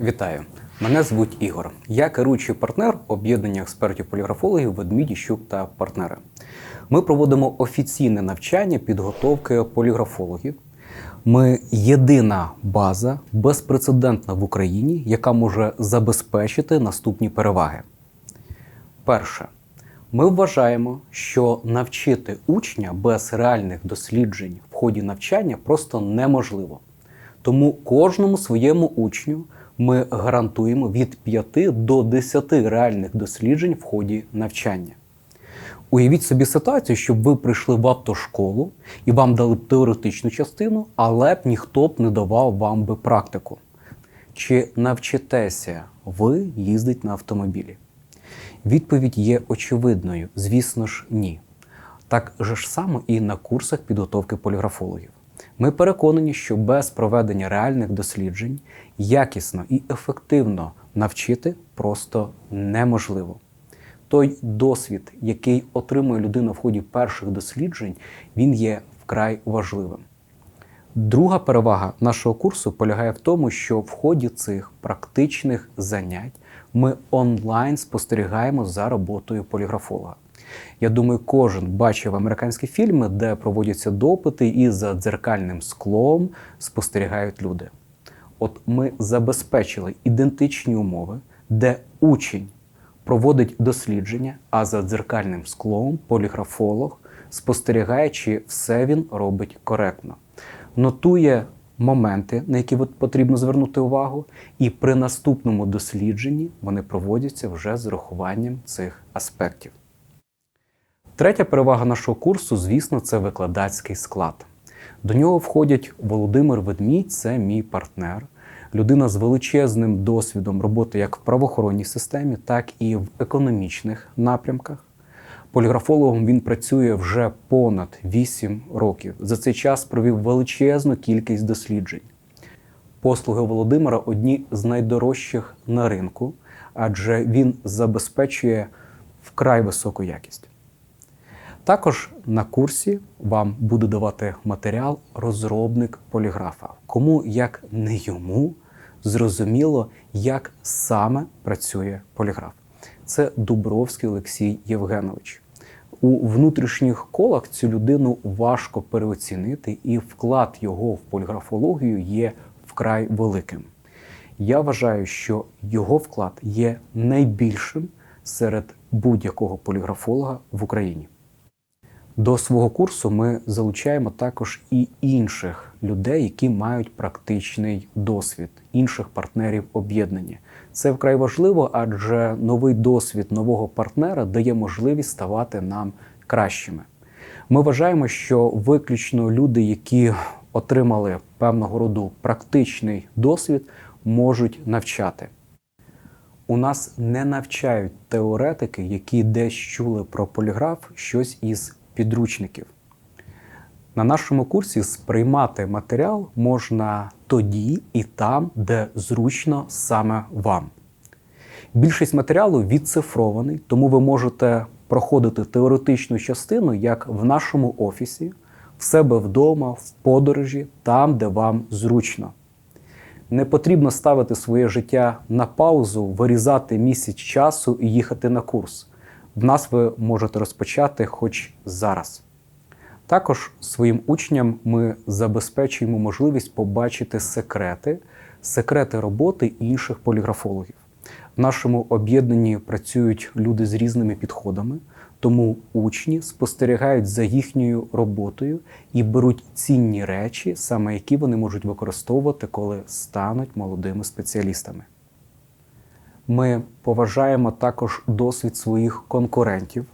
Вітаю! Мене звуть Ігор. Я керуючий партнер об'єднання експертів-поліграфологів Ведміді, Щук та партнери. Ми проводимо офіційне навчання підготовки поліграфологів. Ми єдина база, безпрецедентна в Україні, яка може забезпечити наступні переваги. Перше, ми вважаємо, що навчити учня без реальних досліджень в ході навчання просто неможливо. Тому кожному своєму учню ми гарантуємо від 5 до 10 реальних досліджень в ході навчання. Уявіть собі ситуацію, щоб ви прийшли в автошколу і вам дали б теоретичну частину, але б ніхто б не давав вам би практику. Чи навчитеся ви їздити на автомобілі? Відповідь є очевидною, звісно ж, ні. Так же ж само і на курсах підготовки поліграфологів. Ми переконані, що без проведення реальних досліджень якісно і ефективно навчити просто неможливо. Той досвід, який отримує людина в ході перших досліджень, він є вкрай важливим. Друга перевага нашого курсу полягає в тому, що в ході цих практичних занять ми онлайн спостерігаємо за роботою поліграфолога. Я думаю, кожен бачив американські фільми, де проводяться допити і за дзеркальним склом спостерігають люди. От ми забезпечили ідентичні умови, де учень проводить дослідження, а за дзеркальним склом поліграфолог спостерігає, чи все він робить коректно, нотує моменти, на які потрібно звернути увагу, і при наступному дослідженні вони проводяться вже з урахуванням цих аспектів. Третя перевага нашого курсу, звісно, це викладацький склад. До нього входять Володимир Ведмідь, це мій партнер, людина з величезним досвідом роботи як в правоохоронній системі, так і в економічних напрямках. Поліграфологом він працює вже понад 8 років. За цей час провів величезну кількість досліджень. Послуги Володимира одні з найдорожчих на ринку, адже він забезпечує вкрай високу якість. Також на курсі вам буде давати матеріал розробник поліграфа. Кому як не йому зрозуміло, як саме працює поліграф. Це Дубровський Олексій Євгенович. У внутрішніх колах цю людину важко переоцінити, і вклад його в поліграфологію є вкрай великим. Я вважаю, що його вклад є найбільшим серед будь-якого поліграфолога в Україні. До свого курсу ми залучаємо також і інших людей, які мають практичний досвід, інших партнерів об'єднання. Це вкрай важливо, адже новий досвід нового партнера дає можливість ставати нам кращими. Ми вважаємо, що виключно люди, які отримали певного роду практичний досвід, можуть навчати. У нас не навчають теоретики, які десь чули про поліграф щось із підручників. На нашому курсі сприймати матеріал можна тоді і там, де зручно саме вам. Більшість матеріалу відцифрований, тому ви можете проходити теоретичну частину як в нашому офісі, в себе вдома, в подорожі, там, де вам зручно. Не потрібно ставити своє життя на паузу, вирізати місяць часу і їхати на курс. В нас ви можете розпочати хоч зараз. Також своїм учням ми забезпечуємо можливість побачити секрети, секрети роботи інших поліграфологів. В нашому об'єднанні працюють люди з різними підходами, тому учні спостерігають за їхньою роботою і беруть цінні речі, саме які вони можуть використовувати, коли стануть молодими спеціалістами. Ми поважаємо також досвід своїх конкурентів,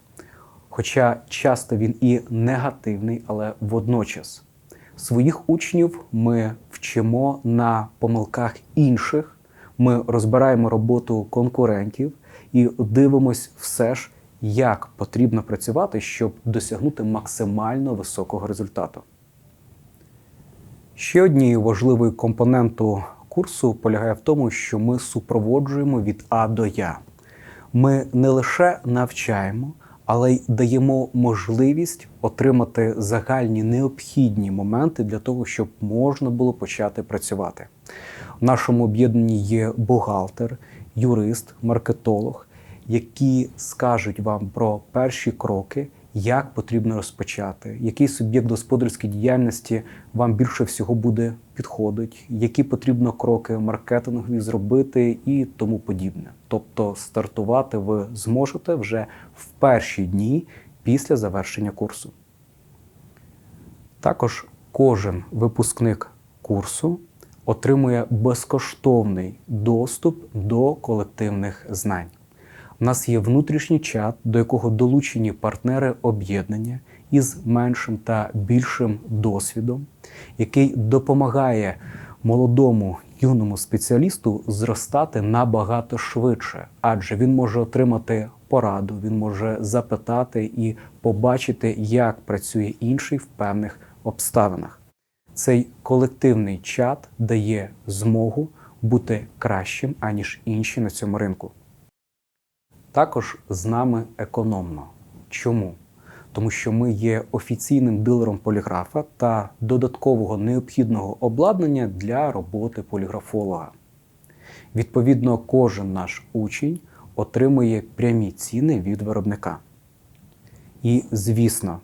хоча часто він і негативний, але водночас своїх учнів ми вчимо на помилках інших, ми розбираємо роботу конкурентів і дивимось все ж, як потрібно працювати, щоб досягнути максимально високого результату. Ще однією важливою компонентою курсу полягає в тому, що ми супроводжуємо від А до Я. Ми не лише навчаємо, але й даємо можливість отримати загальні необхідні моменти для того, щоб можна було почати працювати. В нашому об'єднанні є бухгалтер, юрист, маркетолог, які скажуть вам про перші кроки, як потрібно розпочати, який суб'єкт господарської діяльності вам більше всього буде підходить, які потрібно кроки маркетингові зробити і тому подібне. Тобто стартувати ви зможете вже в перші дні після завершення курсу. Також кожен випускник курсу отримує безкоштовний доступ до колективних знань. У нас є внутрішній чат, до якого долучені партнери об'єднання із меншим та більшим досвідом, який допомагає молодому юному спеціалісту зростати набагато швидше, адже він може отримати пораду, він може запитати і побачити, як працює інший в певних обставинах. Цей колективний чат дає змогу бути кращим, аніж інші на цьому ринку. Також з нами економно. Чому? Тому що ми є офіційним дилером поліграфа та додаткового необхідного обладнання для роботи поліграфолога. Відповідно, кожен наш учень отримує прямі ціни від виробника. І, звісно,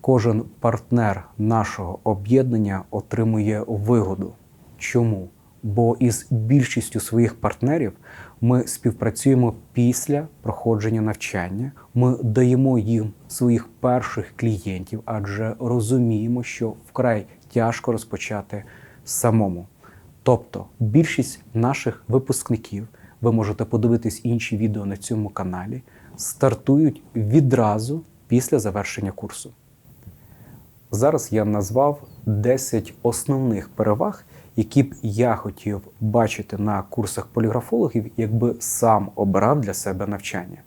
кожен партнер нашого об'єднання отримує вигоду. Чому? Бо із більшістю своїх партнерів ми співпрацюємо після проходження навчання. Ми даємо їм своїх перших клієнтів, адже розуміємо, що вкрай тяжко розпочати самому. Тобто, більшість наших випускників, ви можете подивитись інші відео на цьому каналі, стартують відразу після завершення курсу. Зараз я назвав 10 основних переваг, які б я хотів бачити на курсах поліграфологів, якби сам обирав для себе навчання.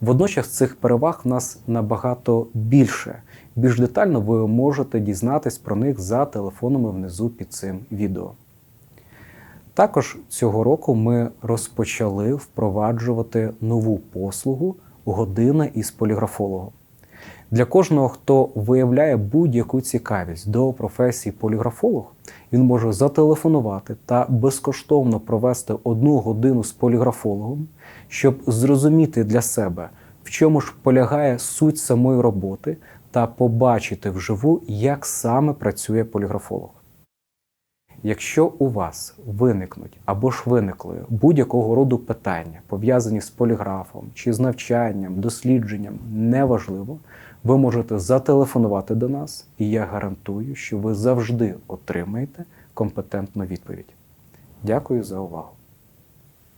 Водночас цих переваг в нас набагато більше. Більш детально ви можете дізнатись про них за телефонами внизу під цим відео. Також цього року ми розпочали впроваджувати нову послугу година із поліграфологом. Для кожного, хто виявляє будь-яку цікавість до професії поліграфолог, він може зателефонувати та безкоштовно провести одну годину з поліграфологом, щоб зрозуміти для себе, в чому ж полягає суть самої роботи, та побачити вживу, як саме працює поліграфолог. Якщо у вас виникнуть або ж виникли будь-якого роду питання, пов'язані з поліграфом чи з навчанням, дослідженням, неважливо, ви можете зателефонувати до нас, і я гарантую, що ви завжди отримаєте компетентну відповідь. Дякую за увагу!